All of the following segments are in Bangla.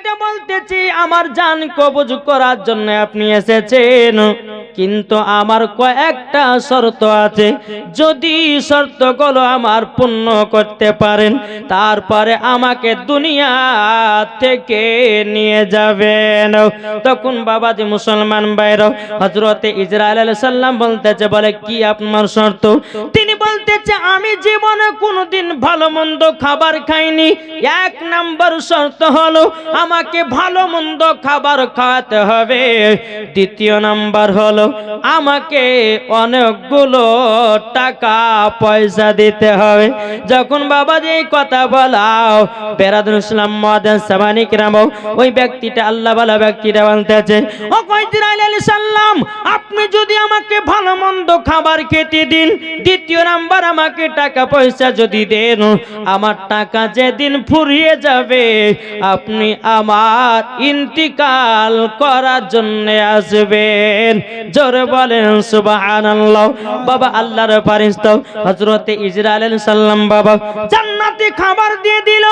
ব্যক্তিটা বলতেছি, আমার জান কবজ করার জন্য আপনি এসেছেন। কিন্তু আমার কয়েকটা শর্ত আছে। যদি শর্তগুলো আমার পূর্ণ করতে পারেন, তারপরে আমাকে দুনিয়া থেকে নিয়ে যাবেন। তখন বাবাজি মুসলমান বাইর হজরতে ইসরায়েল সাল্লাম বলতেছে, বলে, কি আপনার শর্ত? তিনি বলতেছে, আমি জীবনে কোনোদিন ভালো মন্দ খাবার খাইনি। এক নাম্বার শর্ত হলো, আমাকে ভালো মন্দ খাবার খাওয়াতে হবে। দ্বিতীয় নাম্বার হলো, আমাকে অনেকগুলো টাকা পয়সা দিতে হবে। যখন বাবাজি এই কথা বলাও, বেরাদুল ইসলাম মহাদান সামানিক রাম ওই ব্যক্তিটা, আল্লাহ বালা ব্যক্তিটা বলতেছে, ও কইতিরাইল আলী সাল্লাম আপনি যদি আমাকে ভালো মন্দ খাবার খেতে দিন, দ্বিতীয় নাম্বার আমাকে টাকা পয়সা যদি দেন, আমার টাকা যেদিন ফুরিয়ে যাবে, আপনি আমার ইন্তিকাল করার জন্য আসবেন। জোরে বলেন, সুবহানাল্লাহ। বাবা, আল্লাহর ফারিস্তা হযরতে ইসরাইল সালাম বাবা, জান্নাতি খাবার দিয়ে দিল।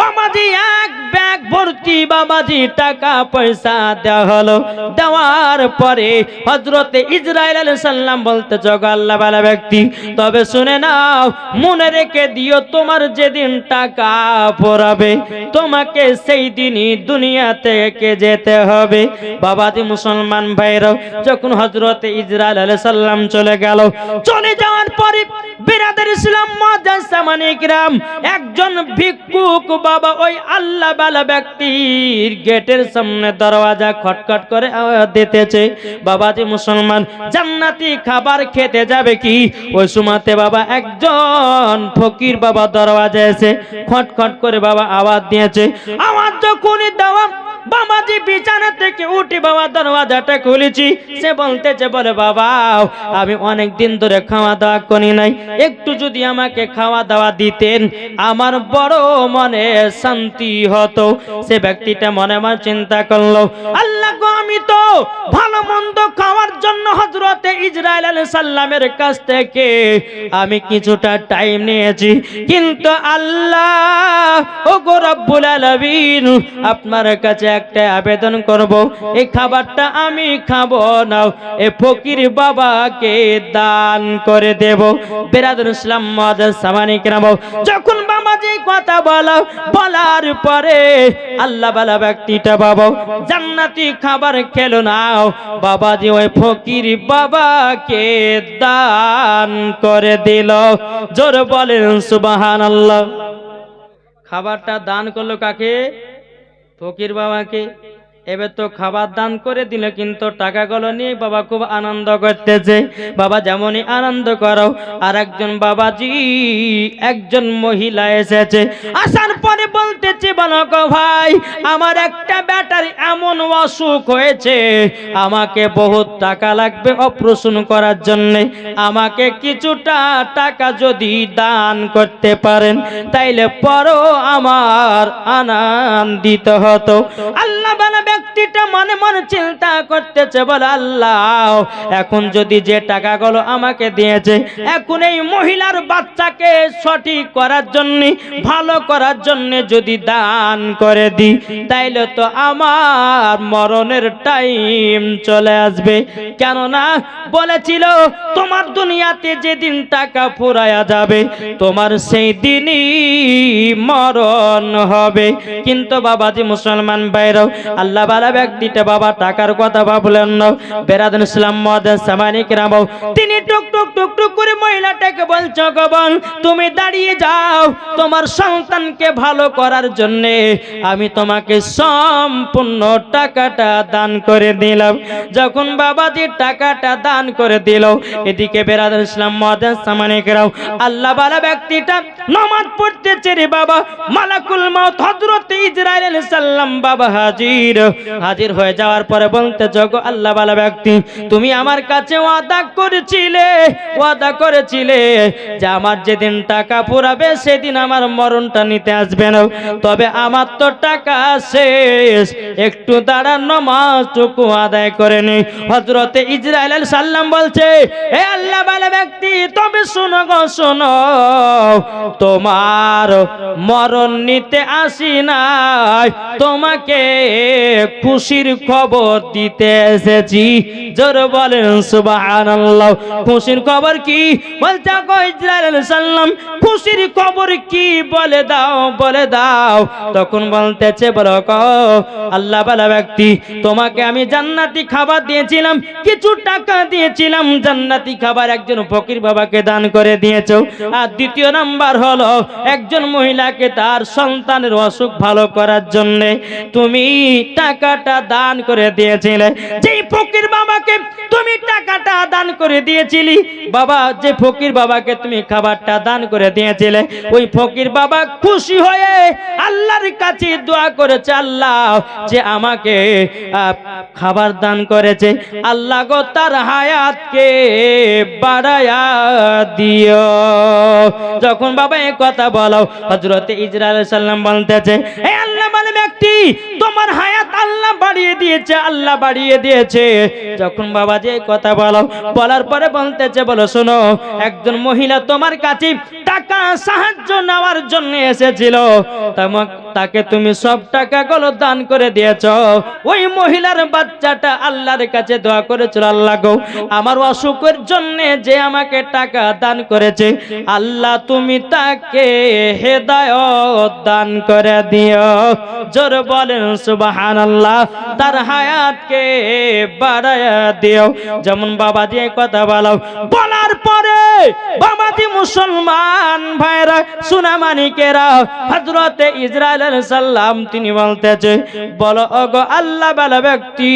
বাবাজি, এক ব্যাগ ভর্তি বাবাজি, টাকা পয়সা দেওয়া হলো। দেওয়ার পরে হযরতে ইসরাইল সালাম বলতে, জগ আল্লাহ ব্যক্তি, তবে শুনে নাও, মনে রেখে দিও তোমার যেদিন টাকা পড়াবে, তোমাকে সেই দিনই দুনিয়া থেকে যেতে হবে। বাবাজি মুসলমান ভাইরাও, যখন হজরতে ইসরায়েল আলাইহিস সালাম চলে গেল, চলে যাওয়ার পরে বিরাদের ইসলাম মাজাজ সামানিকরাম একজন ভিক্ষুক বাবা ওই আল্লাহ বালা ব্যক্তির গেটের সামনে দরওয়াজা খটখট করে দিতেছে, বাবাজি মুসলমান, জান্নাতি খাবার খেতে যাবে কি? ওই সময়তে বাবা, একজন ফকির বাবা দরওয়াজা এসে খটখট করে বাবা আওয়াজ দিয়েছে। আওয়াজ যখনই দেওয়া, বাবাজি বিছানা থেকে উঠে বাবা দরওয়াজাটা খুলেছি। সে বলতেছে, বলে, বাবা, আমি অনেক দিন ধরে খাওয়া দাওয়া করি নাই। একটু যদি আমাকে খাওয়া দাওয়া দিতেন, আমার বড় মনে শান্তি হতো। সে ব্যক্তিটা মনে মনে চিন্তা করল, আল্লাহ ভালো মন্দ খাওয়ার জন্য হজরতে ইসরায়েল আলাইহিস সাল্লামের কাছ থেকে আমি কিছুটা টাইম নিয়েছি। কিন্তু আল্লাহ ও গো রব্বুল আলামিন, আপনার কাছে একটা আবেদন করব। এই খাবারটা আমি খাব না। এ ফকির বাবাকে দান করে দেব। বেরাদুল ইসলাম মাদার সামানিক যখন বাবাজি কথা বলো, বলার পরে আল্লাহ বালা ব্যক্তিটা বাবা, জান্নাতি খাবার খেলো নাও। বাবাজি ওই ফকির বাবাকে দান করে দিল। জোর বলেন সুবাহান আল্লাহ খাবারটা দান করল কাকে? ফকির বাবাকে। এবার তো খাবার দান করে দিল, কিন্তু টাকাগুলো নিয়ে বাবা খুব আনন্দ করতেছে। বাবা যেমনই আনন্দ করো আর একজন বাবাজি, একজন মহিলা এসেছে। আসার পরে বলতেছে, বলো গো ভাই, আমার একটা ব্যাটার এমন অসুখ হয়েছে, আমাকে বহুত টাকা লাগবে অপারেশন করার জন্য, আমাকে কিছুটা টাকা যদি দান করতে পারেন, তাইলে পরও আমার আনন্দিত হতো। আল্লাহ বালা ব্যক্তিটা মনে মনে চিন্তা করতেছে, বলে, আল্লাহ, এখন যদি যে টাকাগুলো আমাকে দিয়েছে, এখন এই মহিলার বাচ্চাকে সঠিক করার জন্য, ভালো করার জন্য যদি দান করে দিই, তাইলে তো আমার মরণের টাইম চলে আসবে। কেননা বলেছিল, তোমার দুনিয়াতে যেদিন টাকা ফুরায়া যাবে, তোমার সেই দিনই মরণ হবে। কিন্তু বাবাজি মুসলমান বাইরেও আল্লাহ বালা ব্যক্তিটা বাবা টাকার কথা ভাবলেন না। বেরাদুল ইসলাম মহাদ সামানিক রাম তিনি টুক টুক টুক টুক করে মহিলাটাকে বলছো গবন তুমি দাঁড়িয়ে যাও তোমার সন্তানকে ভালো করার জন্য। আমি তোমাকে সম্পূর্ণ টাকাটা দান করে দিলাম। যখন বাবাজি টাকাটা দান করে দিল, এদিকে বেরাদুল ইসলাম মহাদান সামানিক রাও আল্লাহ বালা ব্যক্তিটা নামাজ পড়তেছে রে বাবা, মালাকুল মাউত হযরত ইসরাইল সালাম বাবা হাজির। হাজির হয়ে যাওয়ার পরে বলতে জগ আল্লাহ বালা ব্যক্তি, তুমি আমার কাছে ওয়াদা করেছিলে ওয়াদা করেছিলে যে আমার যেদিন টাকা পুরাবে, সেদিন আমার মরণটা নিতে আসবে না। তবে আমার তো টাকা শেষ। একটু দাঁড়ান নামাজটুকু আদায় করে নি। হজরতে ইসরায়েল সালাম বলছে, এ আল্লাহ বালা ব্যক্তি, তবে শোনো গো, শোনো। তোমার মরণ নিতে আসি না তোমাকে খুশির খবর দিতে এসেছি। জোর বলেন, সুবহানাল্লাহ। খুশির খবর কি? বলতে সাল্লাম খুশির খবর কি? বলে দাও বলে দাও। তখন বলতেছে, বলো আল্লাহ বালা ব্যক্তি, তোমাকে আমি জান্নাতি খাবার দিয়েছিলাম, কিছু টাকা দিয়েছিলাম, জান্নাতি খাবার একজন ফকির বাবাকে দান করে দিয়েছ। আর দ্বিতীয় নাম্বার হলো, একজন মহিলাকে তার সন্তানের অসুখ ভালো করার জন্য তুমি টাকাটা দান করে দিয়েছিলে। যেই ফকির বাবাকে তুমি টাকাটা দান করে দিয়েছিলি বাবা, যে ফকির বাবাকে তুমি খাবারটা দান করে দিয়েছিলে, ওই ফকির বাবা খুশি হয়ে আল্লাহর কাছে দোয়া করেছে, আল্লাহ যে আমাকে খাবার দান করেছে, আল্লাহ গো তার হায়াতকে বাড়ায়া দিও। যখন বাবা এই কথা বলো হজরতে ইসরায়েল সাল্লাম বলতেছে এই আল্লাহ মানে ব্যক্তি, তোমার হায়াত আল্লাহ বাড়িয়ে দিয়েছে, আল্লাহ বাড়িয়ে দিয়েছে। যখন বাবা যে কথা বলো, বলার পরে বলতেছে বলো, শোনো, একজন মহিলা তোমার কাছে টাকা সাহায্য নেওয়ার জন্য এসেছিল। তাকে তুমি সব টাকাগুলো দান করে দিয়েছ। ওই মহিলার বাচ্চাটা আল্লাহর কাছে দোয়া করেছিল, আল্লাহ গো, আমার অসুখের জন্য যে আমাকে টাকা দান করেছে, আল্লাহ তুমি তাকে হেদায়ত দান করে দিও। জোর বলেন, সুবহানাল্লাহ, তার হায়াতকে বাড়ায়া দিও। যেমন বাবা দিয়ে কথা বলো বলার পরে বাবাজি মুসলমান ভাইরা সুনামানিকেরা হযরতে ইসরাইল আলাইহিস সালাম তিনি বলতেছে, বলো, ওগো আল্লাহ বালা ব্যক্তি,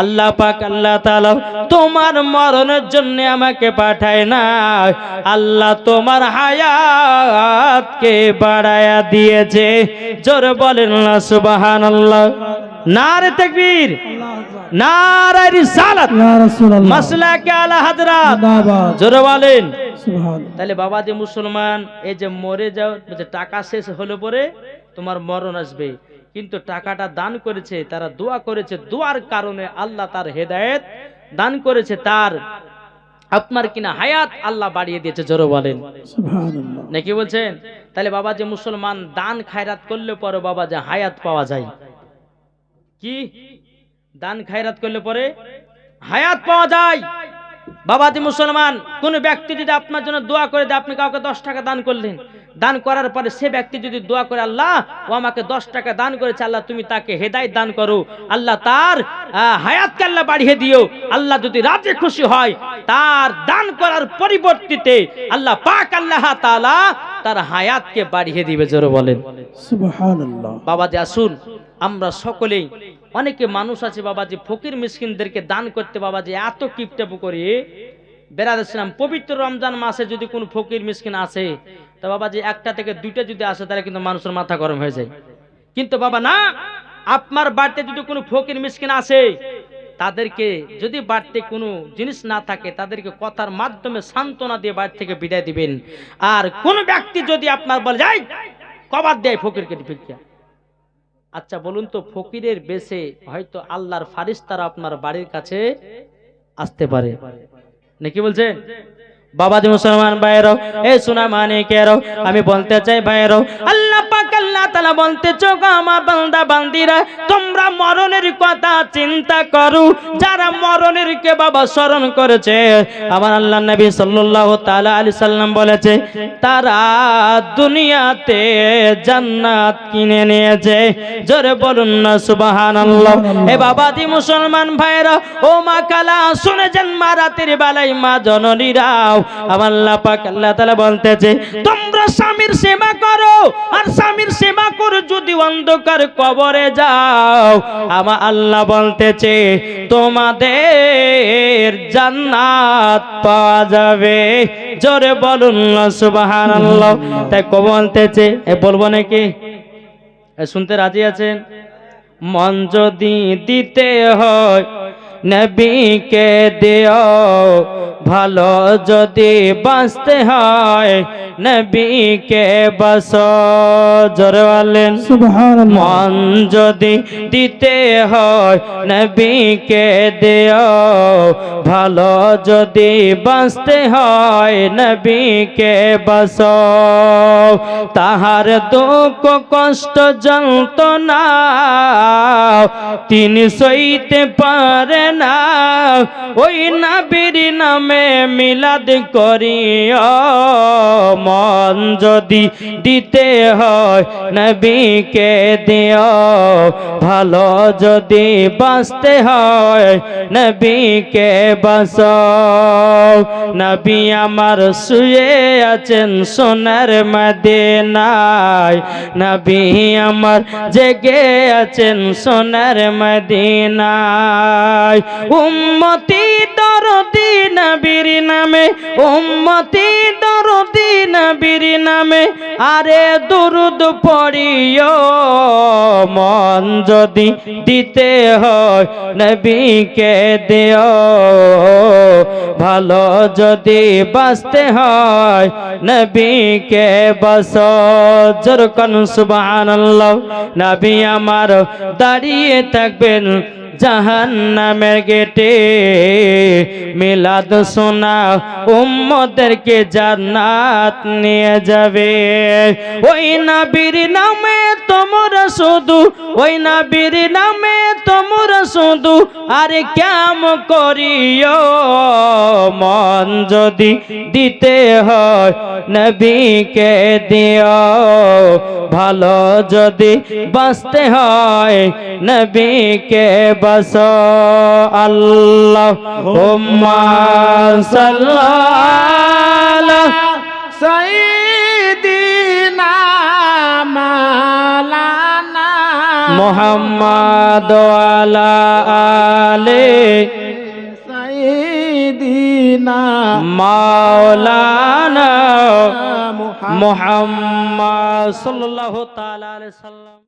আল্লাহ পাক আল্লাহ তাআলা তোমার মরণের জন্য আমাকে পাঠায় না, আল্লাহ তোমার হায়াতকে বাড়ায়া দিয়েছে। জোর বলেন না সুবহানাল্লাহ। নারে তাকবীর। নারে রিসালাত। ইয়া রাসূলুল্লাহ। মাসলাকে আলা হযরত জিন্দাবাদ। জোরে বলেন। সুবহানাল্লাহ। তাহলে বাবা যে মুসলমান এই যে মরে যাও যে টাকা শেষ হলে পরে তোমার মরণ আসবে। কিন্তু টাকাটা দান করেছে তারা দোয়া করেছে দোয়ার কারণে আল্লাহ তার হেদায়েত দান করেছে তার আপনার কিনা হায়াত আল্লাহ বাড়িয়ে দিয়েছে জোরে বলেন। সুবহানাল্লাহ। নাকি বলছেন? তাহলে বাবা যে মুসলমান দান খায়রাত করলে পরে বাবা যে হায়াত পাওয়া যায়। কি? দান খায়রাত করলে পরে হায়াত পাওয়া যায়। বাবা যে মুসলমান কোন ব্যক্তি যদি আপনার জন্য দোয়া করে দেয় আপনি কাউকে দশ টাকা দান করলেন। দান করার পরে সে ব্যক্তি যদি দোয়া করে আল্লাহ ও আমাকে দশ টাকা দান করেছে আল্লাহ তুমি তাকে হেদায়ত দান করো। আল্লাহ তার হায়াতকে আল্লাহ বাড়িয়ে দিও। আল্লাহ যদি রাজে খুশি হয় তার দান করার পরিবর্তিতে আল্লাহ পাক আল্লাহ তাআলা তার হায়াতকে বাড়িয়ে দিবে জোরে বলেন। সুবহানাল্লাহ। বাবা যে আসুন আমরা সকলেই অনেকে মানুষ আছে বাবা যে ফকির মিসকিনদেরকে দান করতে বাবা যে এত কিপটেপু করি। বেড়াতেছিলাম পবিত্র রমজান মাসে যদি কোনো ফকির মিসকিন আসে, তা বাবা যে একটা থেকে দুইটা যদি আসে, তাহলে কিন্তু মানুষের মাথা গরম হয়ে যায়। কিন্তু বাবা না, আপনার বাড়িতে যদি কোনো ফকির মিসকিন আসে, তাদেরকে যদি বাড়িতে কোনো জিনিস না থাকে, তাদেরকে কথার মাধ্যমে সান্ত্বনা দিয়ে বাড়ি থেকে বিদায় দিবেন। আর কোন ব্যক্তি যদি আপনার বলে, যাই কবার দেয় ফকিরকে ভিক্ষা আচ্ছা বলুন তো, ফকিরের বেশে হয়তো আল্লাহর ফারিস্তারা আপনার বাড়ির কাছে আসতে পারে। নাকি বলছেন? বাবাজি মুসলমান, ভাইয়েরও, এ সোনা মানে কেরো আমি বলতে চাই ভাইয়েরও, আল্লাহ আল্লাহ তাআলা বলতে চোখ আমার বান্দা, বান্দিরা, তোমরা মরণের কথা চিন্তা করো। যারা মরণের কে বাবা স্মরণ করেছে। আমার আল্লাহ নবী সাল্লাল্লাহু তাআলা আলাইহি সাল্লাম বলেছে, তারা দুনিয়াতে জান্নাত কিনে নিয়েছে। জোরে বলুন না, সুবহানাল্লাহ। এ বাবাজি মুসলমান ভাইরা ও মা কালা শুনেছেন মা রাতের বেলায়, মা জননীরাও। আমার আল্লাহ পাক আল্লাহ তাআলা বলতেছে, তোমরা স্বামীর সেবা করো, আর স্বামীর সেবা করে যদি অন্ধকার কবরে যাও, আমার আল্লাহ বলতেছে, তোমাদের জান্নাত পাওয়া যাবে। জোরে বলুন, সুবহানাল্লাহ। তাই কব বলতেছে, এ বলব নাকি? শুনতে রাজি আছেন? মন যদি দিতে হয় নবীকে দিও। ভালো যদি বাঁচতে হয় নবীকে বাস। জোরে বলেন। মন যদি দিতে হয় নবীকে দেও। ভালো যদি বাঁচতে হয় নবীকে বাস। তাহার দুঃখ কষ্ট যন্ত্রণা তিনি সইতে পারে না ওই নবীর নামে মিলাদ করিও। মন যদি দিতে হয় নবীকে দিও। ভালো যদি বাঁচতে হয় নবীকে বাস নবী আমার শুয়ে আছেন সোনার মদিনায়। নবী আমার জেগে আছেন সোনার মদিনায়। উম্মতি দরদি নবীর নামে, উম্মতি দরদি নবীর নামে, আরে দুরুদ পড়িও, মন যদি দিতে হয় নবীকে দিও। ভালো যদি বাঁচতে হয় নবীকে বস জরকন সুবহানাল্লাহ। নবী আমার দাঁড়িয়ে থাকবেন। জাহান্নামের গেটে মিলাদ শোনা উম্মদেরকে জান্নাত নিয়ে যাবে। ওই নবীর নামে তোমরা শুধু, ওই নবীর নামে তোমরা শুধু আরে কেম করিও মন যদি দিতে হয় নবীকে দিও। ভালো যদি বাঁচতে হয় নবীকে মোহাম্মদ আলা মাওলানা মুহাম্মদ সাল্লাল্লাহু তাআলা আলাইহি